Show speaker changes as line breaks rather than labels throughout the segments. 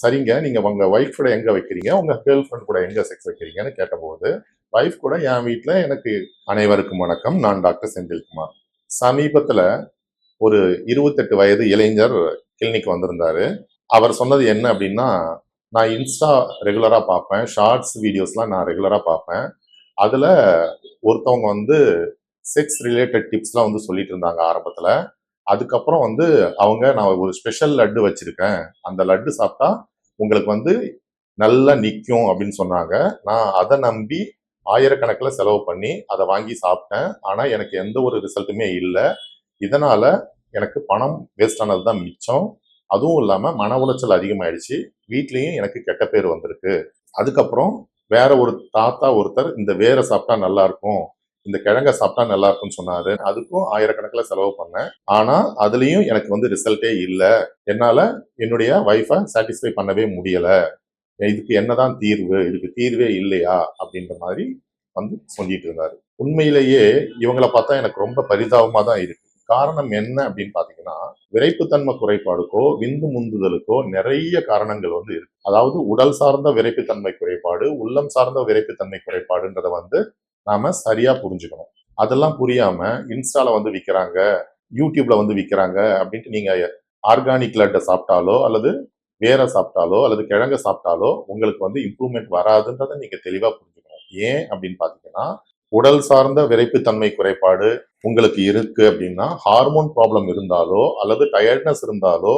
சரிங்க நீங்கள் உங்கள் ஒய்ஃப் கூட எங்கே வைக்கிறீங்க? உங்கள் கேர்ள் ஃப்ரெண்ட் கூட எங்கே செக்ஸ் வைக்கிறீங்கன்னு கேட்டபோது ஒய்ஃப் கூட என் வீட்டில் எனக்கு அனைவருக்கும் வணக்கம். நான் டாக்டர் செந்தில்குமார். சமீபத்தில் ஒரு இருபத்தெட்டு வயது இளைஞர் கிளினிக் வந்திருந்தாரு. அவர் சொன்னது என்ன அப்படின்னா நான் இன்ஸ்டா ரெகுலராக பார்ப்பேன். ஷார்ட்ஸ் வீடியோஸ்லாம் நான் ரெகுலராக பார்ப்பேன். அதில் ஒருத்தவங்க வந்து செக்ஸ் ரிலேட்டட் டிப்ஸ்லாம் வந்து சொல்லிட்டு இருந்தாங்க ஆரம்பத்தில். அதுக்கப்புறம் வந்து அவங்க நான் ஒரு ஸ்பெஷல் லட்டு வச்சிருக்கேன். அந்த லட்டு சாப்பிட்டா உங்களுக்கு வந்து நல்லா நிற்கும் அப்படின்னு சொன்னாங்க. நான் அதை நம்பி ஆயிரக்கணக்கில் செலவு பண்ணி அதை வாங்கி சாப்பிட்டேன். ஆனால் எனக்கு எந்த ஒரு ரிசல்ட்டுமே இல்லை. இதனால் எனக்கு பணம் வேஸ்ட் ஆனது தான் மிச்சம். அதுவும் இல்லாமல் மன உளைச்சல் அதிகமாயிடுச்சு. வீட்லேயும் எனக்கு கெட்ட பேர் வந்திருக்கு. அதுக்கப்புறம் வேற ஒரு தாத்தா ஒருத்தர் இந்த வேற சாப்பிட்டா நல்லா இருக்கும். இந்த கிழங்க சாப்பிட்டா நல்லா இருக்கும்னு சொன்னாரு. அதுக்கும் ஆயிரக்கணக்கில் செலவு பண்ணேன். ஆனா அதுலயும் எனக்கு வந்து ரிசல்ட்டே இல்லை. என்னால என்னுடைய ஒய்ஃபை சாட்டிஸ்ஃபை பண்ணவே முடியல. இதுக்கு என்னதான் தீர்வு? இதுக்கு தீர்வே இல்லையா? அப்படின்ற மாதிரி வந்து சொல்லிட்டு இருந்தாரு. உண்மையிலேயே இவங்கள பார்த்தா எனக்கு ரொம்ப பரிதாபமா தான் இருக்கு. காரணம் என்ன அப்படின்னு பாத்தீங்கன்னா விரைப்புத்தன்மை குறைபாடுக்கோ விந்து முந்துதலுக்கோ நிறைய காரணங்கள் வந்து இருக்கு. அதாவது உடல் சார்ந்த விரைப்புத்தன்மை குறைபாடு உள்ளம் சார்ந்த விரைப்புத்தன்மை குறைபாடுன்றத வந்து நாம சரியா புரிஞ்சுக்கணும். அதெல்லாம் புரியாம இன்ஸ்டால வந்து விற்கிறாங்க யூடியூப்ல வந்து விற்கிறாங்க அப்படின்ட்டு நீங்க ஆர்கானிக் லட்டை சாப்பிட்டாலோ அல்லது வேற சாப்பிட்டாலோ அல்லது கிழங்க சாப்பிட்டாலோ உங்களுக்கு வந்து இம்ப்ரூவ்மெண்ட் வராதுன்றதை நீங்க தெளிவா புரிஞ்சுக்கணும். ஏன் அப்படின்னு பாத்தீங்கன்னா உடல் சார்ந்த விரைப்புத்தன்மை குறைபாடு உங்களுக்கு இருக்கு அப்படின்னா ஹார்மோன் ப்ராப்ளம் இருந்தாலோ அல்லது டயர்ட்னஸ் இருந்தாலோ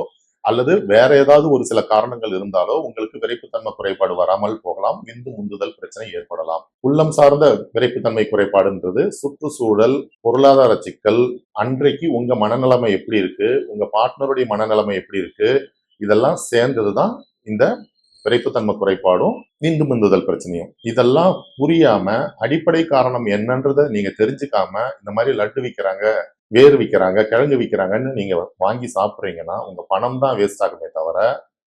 அல்லது வேற ஏதாவது ஒரு சில காரணங்கள் இருந்தாலோ உங்களுக்கு விரைப்புத்தன்மை குறைபாடு வராமல் போகலாம். விந்து முந்துதல் பிரச்சனை ஏற்படலாம். உள்ளம் சார்ந்த விரைப்புத்தன்மை குறைபாடுன்றது. சுற்றுச்சூழல் பொருளாதார சிக்கல் அன்றைக்கு உங்க மனநிலைமை எப்படி இருக்கு? உங்க பார்ட்னருடைய மனநிலைமை எப்படி இருக்கு? இதெல்லாம் சேர்ந்தது தான் இந்த விரைப்புத்தன்மை குறைபாடும் விந்து முந்துதல் பிரச்சனையும். இதெல்லாம் புரியாம அடிப்படை காரணம் என்னன்றதை நீங்க தெரிஞ்சுக்காம இந்த மாதிரி லட்டு விற்கிறாங்க வேறு விற்கிறாங்க கிழங்கு விற்கிறாங்கன்னு நீங்க வாங்கி சாப்பிட்றீங்கன்னா உங்க பணம் தான் வேஸ்ட் ஆகுமே தவிர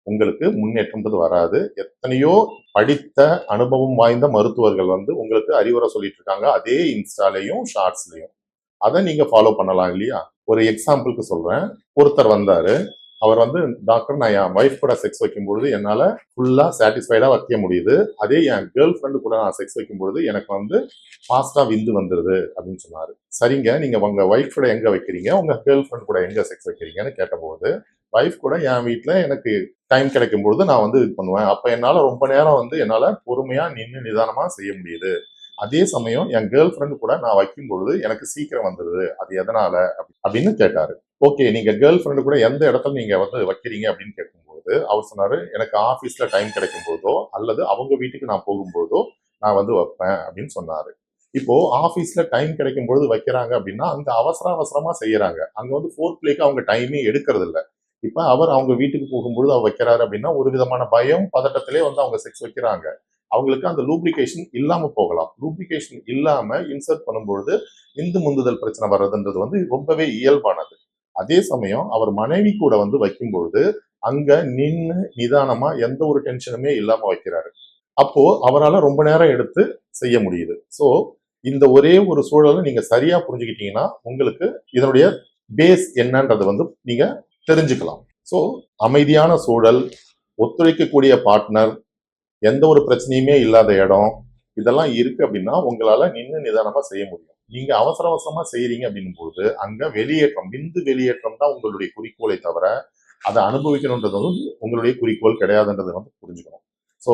உங்களுக்கு முன்னேற்றம்ன்றது வராது. எத்தனையோ படித்த அனுபவம் வாய்ந்த மருத்துவர்கள் வந்து உங்களுக்கு அறிவுரை சொல்லிட்டு இருக்காங்க. அதே இன்ஸ்டாலையும் ஷார்ட்ஸ்லையும். அதை நீங்க ஃபாலோ பண்ணலாம் இல்லையா? ஒரு எக்ஸாம்பிளுக்கு சொல்றேன். ஒருத்தர் வந்தாரு. அவர் வந்து டாக்டர் நான் என் ஒய்ஃப் கூட செக்ஸ் வைக்கும்பொழுது என்னால் ஃபுல்லாக சாட்டிஸ்ஃபைடாக வைக்க முடியுது. அதே என் கேர்ள் ஃப்ரெண்டு கூட நான் செக்ஸ் வைக்கும்பொழுது எனக்கு வந்து ஃபாஸ்ட்டாக விந்து வந்துடுது அப்படின்னு சொன்னார். சரிங்க நீங்கள் உங்கள் ஒய்ஃப் கூட எங்கே வைக்கிறீங்க? உங்கள் கேர்ள் ஃப்ரெண்ட் கூட எங்கே செக்ஸ் வைக்கிறீங்கன்னு கேட்டபோது ஒய்ஃப் கூட என் வீட்டில் எனக்கு டைம் கிடைக்கும் பொழுது நான் வந்து இது பண்ணுவேன். அப்போ என்னால் ரொம்ப நேரம் வந்து என்னால் பொறுமையாக நின்று நிதானமாக செய்ய முடியுது. அதே சமயம் என் கேர்ள் ஃப்ரெண்டு கூட நான் வைக்கும் பொழுது எனக்கு சீக்கிரம் வந்துடுது அது எதனால? அப்படின்னு கேட்டாரு. ஓகே நீங்க கேர்ள் ஃப்ரெண்டு கூட எந்த இடத்துல நீங்க வந்து வைக்கிறீங்க அப்படின்னு கேட்கும்போது அவர் சொன்னாரு எனக்கு ஆஃபீஸில் டைம் கிடைக்கும் போதோ அல்லது அவங்க வீட்டுக்கு நான் போகும்போதோ நான் வந்து வைப்பேன் அப்படின்னு சொன்னாரு. இப்போ ஆஃபீஸ்ல டைம் கிடைக்கும் பொழுது வைக்கிறாங்க அப்படின்னா அங்க அவசர அவசரமா செய்யறாங்க. அங்க வந்து ஃபோர்த் பிளேக்கு அவங்க டைமே எடுக்கிறது இல்லை இப்ப அவர் அவங்க வீட்டுக்கு போகும்பொழுது அவர் வைக்கிறாரு அப்படின்னா ஒரு விதமான பயம் பதட்டத்திலே வந்து அவங்க செக்ஸ் வைக்கிறாங்க. அவங்களுக்கு அந்த லூப்ளிகேஷன் இல்லாம போகலாம். லூப்ளிகேஷன் இல்லாம இன்சர்ட் பண்ணும்பொழுது இந்து முந்துதல் பிரச்சனை வர்றதுன்றது வந்து ரொம்பவே இயல்பானது. அதே சமயம் அவர் மனைவி கூட வந்து வைக்கும்பொழுது அங்க நின்று நிதானமா எந்த ஒரு டென்ஷனுமே இல்லாம வைக்கிறாரு. அப்போ அவரால் ரொம்ப நேரம் எடுத்து செய்ய முடியுது. ஸோ இந்த ஒரே ஒரு சூழலை நீங்க சரியா புரிஞ்சுக்கிட்டீங்கன்னா உங்களுக்கு இதனுடைய பேஸ் என்னன்றது வந்து நீங்க தெரிஞ்சுக்கலாம். ஸோ அமைதியான சூழல் ஒத்துழைக்கக்கூடிய பார்ட்னர் எந்த ஒரு பிரச்சனையுமே இல்லாத இடம் இதெல்லாம் இருக்கு அப்படின்னா உங்களால நின்று நிதானமா செய்ய முடியும். நீங்க அவசர அவசரமா செய்யறீங்க அப்படின்னும் போது அங்க வெளியேற்றம் விந்து வெளியேற்றம் தான் உங்களுடைய குறிக்கோளை தவிர அதை அனுபவிக்கணுன்றது வந்து உங்களுடைய குறிக்கோள் கிடையாதுன்றதை வந்து புரிஞ்சுக்கணும். ஸோ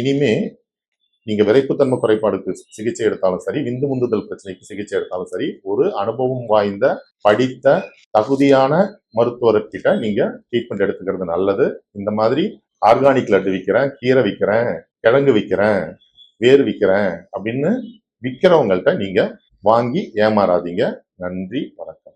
இனிமே நீங்க விரைப்புத்தன்மை குறைபாடுக்கு சிகிச்சை எடுத்தாலும் சரி விந்து முந்துதல் பிரச்சனைக்கு சிகிச்சை எடுத்தாலும் சரி ஒரு அனுபவம் வாய்ந்த படித்த தகுதியான மருத்துவர்கிட்ட நீங்க ட்ரீட்மெண்ட் எடுத்துக்கிறது நல்லது. இந்த மாதிரி ஆர்கானிக் லட்டு விற்கிறேன் கீரை விற்கிறேன் கிழங்கு விற்கிறேன் வேர் விற்கிறேன் அப்படின்னு விற்கிறவங்கள்ட்ட நீங்க வாங்கி ஏமாறாதீங்க. நன்றி வணக்கம்.